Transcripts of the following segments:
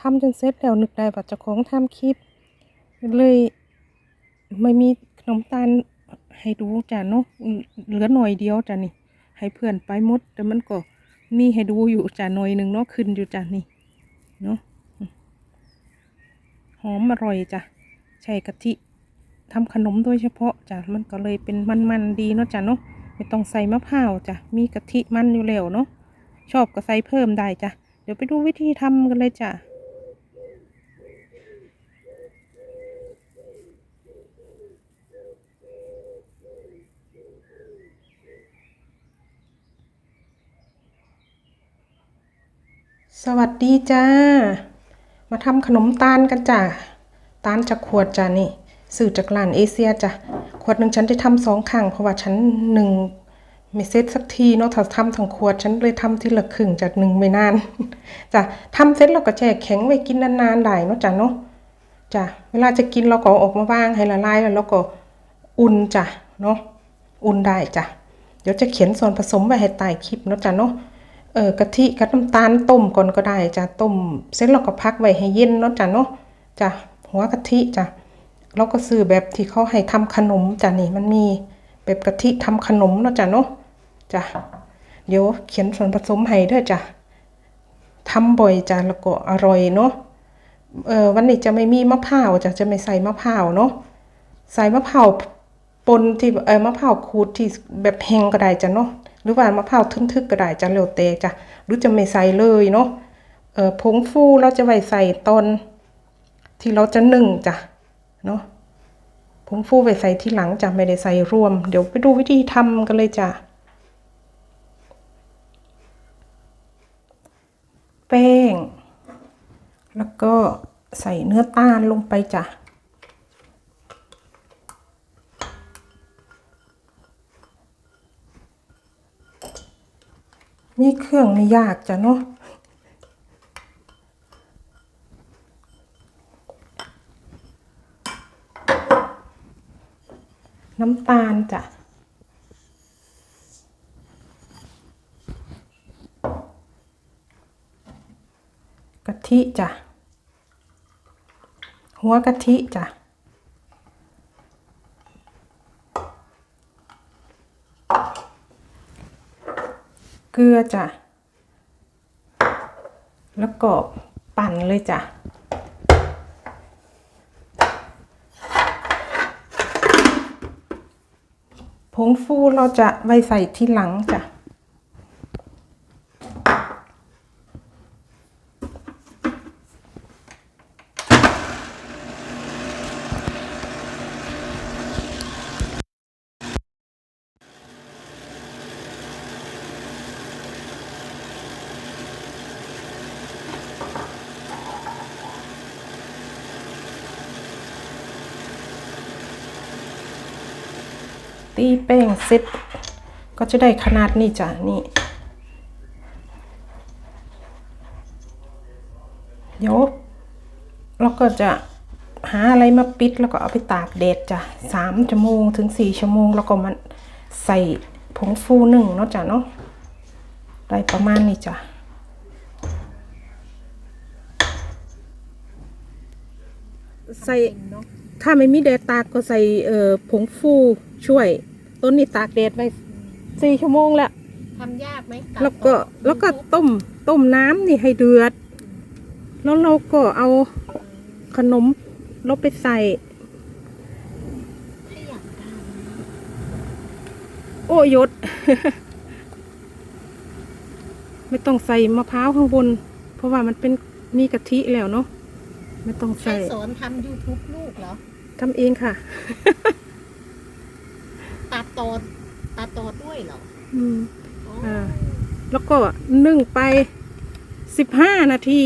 ทำจนเสร็จแล้วนึกได้ว่าเจ้าของทำคลิป เลยไม่มีขนมตาลให้ดูจ้ะเนาะเหลือหน่อยเดียวจ้ะนี่ ให้เพื่อนไปหมด แต่มันก็มีให้ดูอยู่จ้ะหน่อยหนึ่งเนาะขึ้นอยู่จ้ะนี่เนาะหอมอร่อยจ้ะใช้กะทิทำขนมโดยเฉพาะจ้ะมันก็เลยเป็นมันๆดีเนาะจ้ะเนาะไม่ต้องใส่มะพร้าวจ้ะมีกะทิมันอยู่แล้วเนาะชอบก็ใส่เพิ่มได้จ้ะเดี๋ยวไปดูวิธีทำกันเลยจ้ะ สวัสดีจ้า มาทำขนมตาลกันจ้ะตาลจากขวดจ้ะนี่ซื้อจากร้านเอเชียจ้ะขวดหนึ่งฉันได้ทำสองครั้งเพราะว่าฉันหนึ่งไม่เสร็จสักทีเนาะถ้าทำทั้งขวดฉันเลยทำทีละครึ่งจากหนึ่งไม่นานจ้ะทำเสร็จเราก็แช่แข็งไว้กินนานๆได้เนาะจ้ะเนาะจ้ะเวลาจะกินเราก็อออกมาว่างให้ละลายแล้วเราก็อุ่นจ้ะเนาะอุ่นได้จ้ะเดี๋ยวจะเขียนส่วนผสมไว้ให้ใต้คลิปเนาะจ้ะเนาะ เออกะทิกับน้ำตาลต้มก่อนก็ได้จ้ะต้มเสร็จแล้วก็พักไว้ให้เย็นเนาะจ้ะเนาะจ้ะหัวกะทิจ้ะเราก็ซื้อแบบที่เขาให้ทำขนมจ้ะนี่มันมีแบบกะทิทำขนมเนาะจ้ะเนาะจ้ะเดี๋ยวเขียนส่วนผสมให้ด้อจ้ะทำบ่อยจ้ะแล้วก็อร่อยเนาะเออวันนี้จะไม่มีมะพร้าวจ้ะจะไม่ใส่มะพร้าวเนาะใส่มะพร้าวปนที่เออมะพร้าวขูดที่แบบแห้งก็ได้จ้ะเนาะ หรือว่ามะพร้าวทึกๆก็ได้จ้ะแล้วแต่จ้ะหรือจะไม่ใส่เลยเนาะเออผงฟูเราจะไว้ใส่ตอนที่เราจะนึ่งจ้ะเนาะผงฟูไว้ใส่ที่หลังจ้ะไม่ได้ใส่รวม เดี๋ยวไปดูวิธีทำกันเลยจ้ะแป้ง แล้วก็ใส่เนื้อตาลลงไปจ้ะ มีเครื่องไม่ยากจ้ะเนาะน้ำตาลจ้ะกะทิจ้ะหัวกะทิจ้ะ กลือจ้ะ แล้วก็ปั่นเลยจ้ะผงฟูเราจะไว้ใส่ที่หลังจ้ะ ตีแป้งเสร็จก็จะได้ขนาดนี้จ้ะนี่เดี๋ยวเราก็จะหาอะไรมาปิดแล้วก็เอาไปตากแดดจ้ะสามชั่วโมงถึงสี่ชั่วโมงแล้วก็มันใส่ผงฟูหนึ่งเนาะจ้ะเนาะได้ประมาณนี้จ้ะใส่ถ้าไม่มีแดดตากก็ใส่เอ่อผงฟู ช่วย ต้นนี้ตากแดดไว้สี่ชั่วโมงแล้ว ทำยากไหมแล้วก็แล้วก็ต้มต้มน้ำนี่ให้เดือด แล้วเราก็เอาขนมเราไปใส่ถ้าอยากทโอ้ยศ ไม่ต้องใส่มะพร้าวข้างบน เพราะว่ามันเป็นมีกะทิแล้วเนาะไม่ต้องำใครใส่สอนทำ YouTube ลูกเหรอ ทำเองค่ะ ตัดตอดตัดตอดด้วยเหรออืมอ๋ออ่าแล้วก็นึ่งไปสิบห้านาที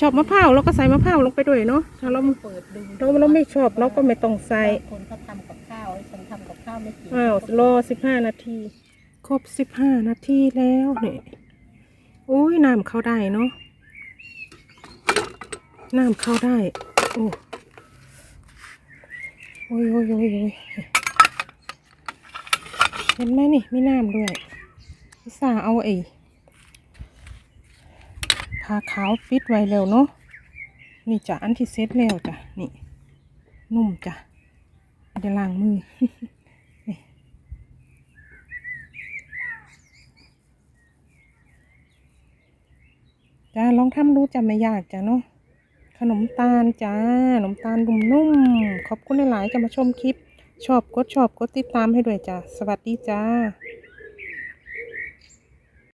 ชอบมะพร้าวเราก็ใส่มะพร้าวลงไปด้วยเนาะถ้าเราเปิดดูเราเราไม่ชอบเราก็ไม่ต้องใส่ บางคนเขาทำกับข้าวไอ้ฉันทำกับข้าวไม่กินอ้าวรอสิบห้านาที ครบสิบห้านาทีแล้วเนี่ยโอ้ยน้ำเข้าได้เนาะน้ำเข้าได้ โอ้โอ้ยโอ้ยโอ้ยโอ้ย เห็นไหมนี่มีน้ำด้วยพิซซ่าเอาไอ้ผ้าขาวปิดไว้แล้วเนาะนี่จ้ะอันที่เซ็ตแล้วจ้ะนี่ นุ่มจ้ะไม่ได้ล้างมือนี่จ้าลองทำดูจ้ะไม่ยากจ้ะเนาะขนมตาลจ้าขนมตาลนุ่มๆขอบคุณหลายๆจะมาชมคลิป ชอบกดชอบกดติดตามให้ด้วยจ้ะ สวัสดีจ้า